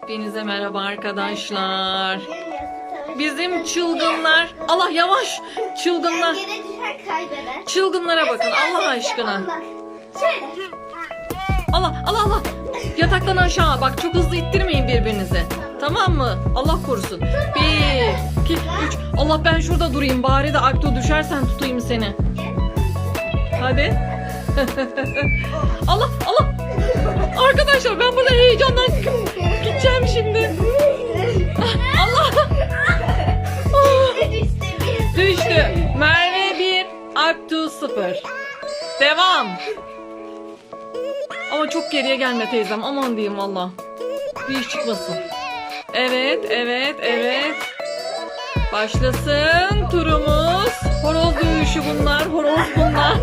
Hepinize merhaba arkadaşlar. Bizim çılgınlar. Allah yavaş. Çılgınlar. Çılgınlara bakın Allah aşkına. Allah Allah Allah. Yataktan aşağı bak çok hızlı ittirmeyin birbirinizi. Tamam mı? Allah korusun. Bir, iki, üç. Allah ben şurada durayım. Bari de Akto düşersen tutayım seni. Hadi. Allah Allah. Arkadaşlar ben burada heyecandan Düştü. Merve 1, Aktu 0. Devam. Ama çok geriye gelme teyzem. Aman diyeyim valla. Bir iş çıkmasın. Evet, evet, evet. Başlasın turumuz. Horoz dövüşü bunlar, horoz bunlar.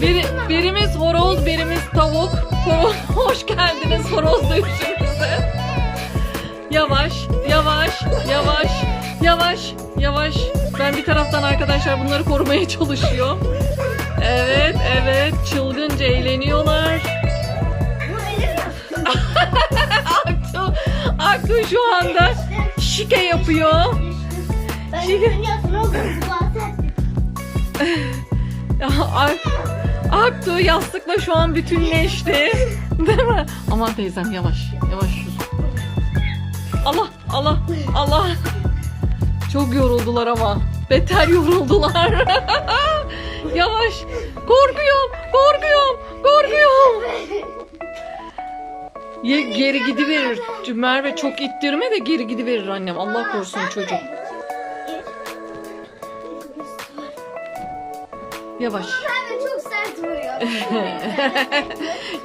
Bir, birimiz horoz, birimiz tavuk. Horoz, hoş geldiniz horoz dövüşümüze. Yavaş, yavaş, yavaş, yavaş, yavaş. Ben bir taraftan arkadaşlar bunları korumaya çalışıyor. Evet, evet. Çılgınca eğleniyorlar. Aktu, Aktu şu anda şike yapıyor. Ak- Aktu yastıkla şu an bütünleşti. Değil mi? Aman teyzem yavaş, yavaş. Allah, Allah, Allah. Çok yoruldular ama. Beter yoruldular. yavaş. Korkuyorum, korkuyorum, korkuyorum. Ye, geri gidiverir. Merve çok ittirme de geri gidiverir annem. Allah korusun çocuk. Yavaş. De çok sert vuruyor.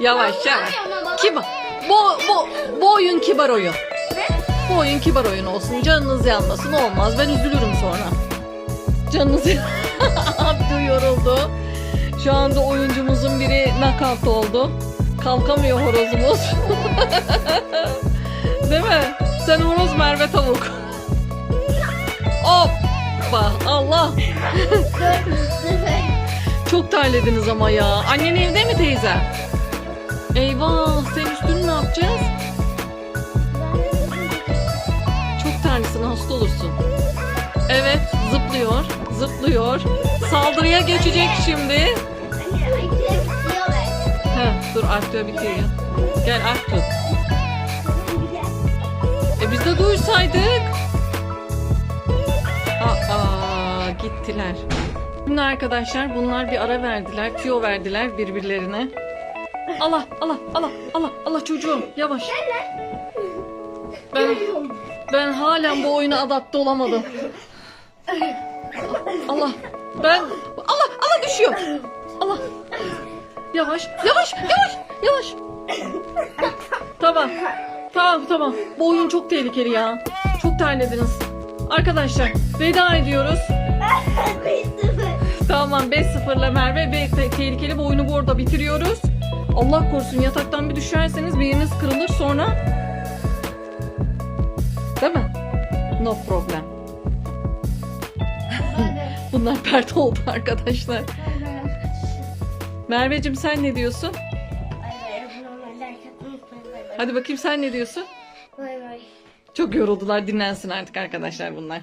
Yavaş yavaş. Kibar. Bu, bu, bu oyun kibar oyun. Oyun kibar oyun olsun. Canınız yanmasın olmaz. Ben üzülürüm sonra. Canınız Abdü yoruldu. Şu anda oyuncumuzun biri knockout oldu. Kalkamıyor horozumuz. Değil mi? Sen horoz Merve tavuk. Hoppa Allah. Çok terlediniz ama ya. Annen evde mi teyze? Eyvah sen üstünü ne yapacağız? Hasta olursun. Evet zıplıyor zıplıyor. Saldırıya geçecek şimdi. Heh, dur Artu'ya bitiyor. Gel Artu. E biz de duysaydık. Aa gittiler. Şimdi arkadaşlar bunlar bir ara verdiler. Tüyo verdiler birbirlerine. Allah Allah Allah Allah Allah çocuğum yavaş. Ben ben halen bu oyuna adapte olamadım. Allah ben Allah Allah düşüyor. Allah. Yavaş yavaş yavaş yavaş. Tamam. Tamam tamam. Bu oyun çok tehlikeli ya. Çok terlediniz. Arkadaşlar veda ediyoruz. Tamam 5-0'la Merve ve te- tehlikeli bu oyunu bu arada bitiriyoruz. Allah korusun yataktan bir düşerseniz biriniz kırılır sonra. Değil mi? No problem. Bunlar pert oldu arkadaşlar. Merveciğim sen ne diyorsun? Hadi bakayım sen ne diyorsun? Çok yoruldular dinlensin artık arkadaşlar bunlar.